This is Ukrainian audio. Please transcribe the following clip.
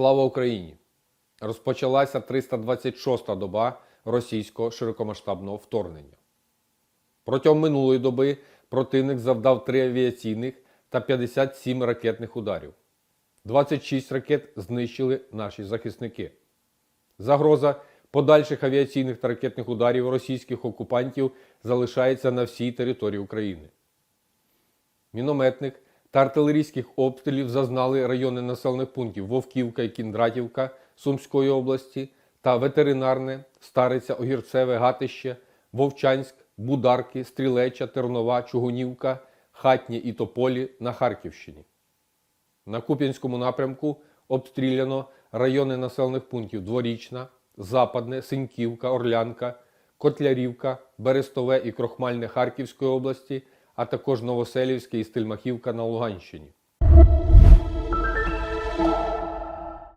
Слава Україні! Розпочалася 326-та доба російського широкомасштабного вторгнення. Протягом минулої доби противник завдав 3 авіаційних та 57 ракетних ударів. 26 ракет знищили наші захисники. Загроза подальших авіаційних та ракетних ударів російських окупантів залишається на всій території України. Мінометник та артилерійських обстрілів зазнали райони населених пунктів Вовківка і Кіндратівка Сумської області та ветеринарне, Стариця, Огірцеве, Гатище, Вовчанськ, Бударки, Стрілеча, Тернова, Чугунівка, Хатні і Тополі на Харківщині. На Куп'янському напрямку обстріляно райони населених пунктів Дворічна, Западне, Синьківка, Орлянка, Котлярівка, Берестове і Крохмальне Харківської області, а також Новоселівський і Стельмахівка на Луганщині.